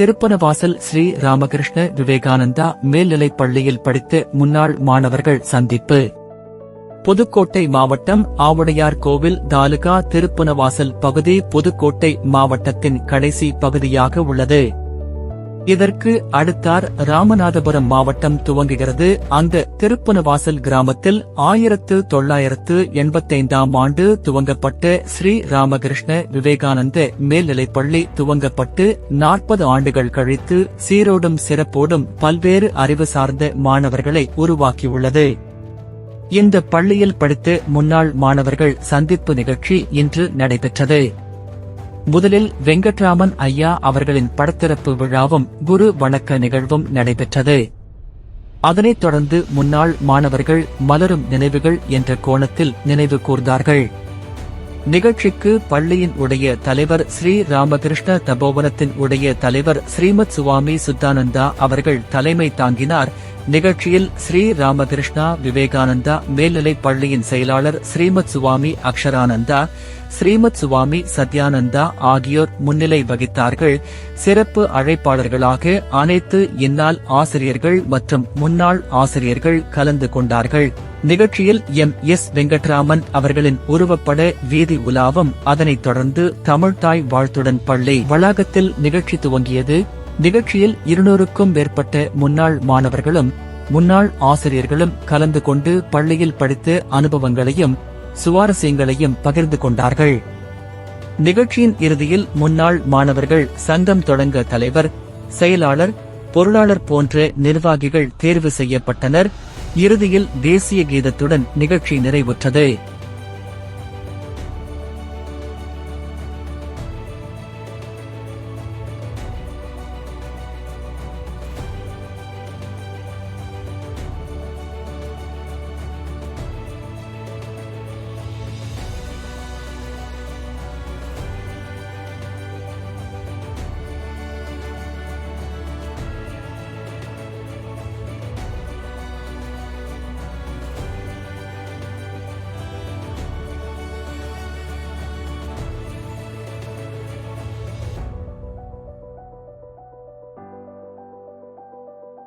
திருப்பனவாசல் ஸ்ரீ ராமகிருஷ்ண விவேகானந்தா மேல்நிலைப் பள்ளியில் படித்த முன்னாள் மாணவர்கள் சந்திப்பு. புதுக்கோட்டை மாவட்டம் ஆவுடையார் கோவில் தாலுகா திருப்பனவாசல் பகுதி புதுக்கோட்டை மாவட்டத்தின் கடைசி பகுதியாக உள்ளது. இதற்கு அடுத்தார் ராமநாதபுரம் மாவட்டம் துவங்குகிறது. அந்த திருப்புனவாசல் கிராமத்தில் ஆயிரத்து தொள்ளாயிரத்து எண்பத்தைந்தாம் ஆண்டு துவங்கப்பட்ட ஸ்ரீ ராமகிருஷ்ண விவேகானந்த மேல்நிலைப்பள்ளி துவங்கப்பட்டு நாற்பது ஆண்டுகள் கழித்து சீரோடும் சிறப்போடும் பல்வேறு அறிவு சார்ந்த மாணவர்களை உருவாக்கியுள்ளது. இந்த பள்ளியில் படித்து முன்னாள் மாணவர்கள் சந்திப்பு நிகழ்ச்சி இன்று நடைபெற்றது. முதலில் வெங்கட்ராமன் ஐயா அவர்களின் படத்திறப்பு விழாவும் குரு வணக்க நிகழ்வும் நடைபெற்றது. அதனைத் தொடர்ந்து முன்னாள் மாணவர்கள் மலரும் நினைவுகள் என்ற கோணத்தில் நினைவு கூர்ந்தார்கள். நிகழ்ச்சிக்கு பள்ளியின் உடைய தலைவர் ஸ்ரீ ராமகிருஷ்ண தபோவனத்தின் உடைய தலைவர் ஸ்ரீமத் சுவாமி சுத்தானந்தா அவர்கள் தலைமை தாங்கினார். நிகழ்ச்சியில் ஸ்ரீ ராமகிருஷ்ணா விவேகானந்தா மேல்நிலைப் பள்ளியின் செயலாளர் ஸ்ரீமத் சுவாமி அக்ஷரானந்தா ஸ்ரீமத் சுவாமி சத்யானந்தா ஆகியோர் முன்னிலை வகித்தார்கள். சிறப்பு அழைப்பாளர்களாக அனைத்து இந்நாள் ஆசிரியர்கள் மற்றும் முன்னாள் ஆசிரியர்கள் கலந்து கொண்டார்கள். நிகழ்ச்சியில் எம். எஸ். வெங்கட்ராமன் அவர்களின் உருவப்பட வீதி உலாவும் அதனைத் தொடர்ந்து தமிழ்தாய் வாழ்த்துடன் பள்ளி வளாகத்தில் நிகழ்ச்சி துவங்கியது. நிகழ்ச்சியில் இருநூறுக்கும் மேற்பட்ட முன்னாள் மாணவர்களும் முன்னாள் ஆசிரியர்களும் கலந்து கொண்டு பள்ளியில் படித்த அனுபவங்களையும் சுவாரஸ்யங்களையும் பகிர்ந்து கொண்டார்கள். நிகழ்ச்சியின் இறுதியில் முன்னாள் மாணவர்கள் சங்கம் தொடங்க தலைவர் செயலாளர் பொருளாளர் போன்ற நிர்வாகிகள் தேர்வு செய்யப்பட்டனர். இறுதியில் தேசிய கீதத்துடன் நிகழ்ச்சி நிறைவுற்றது.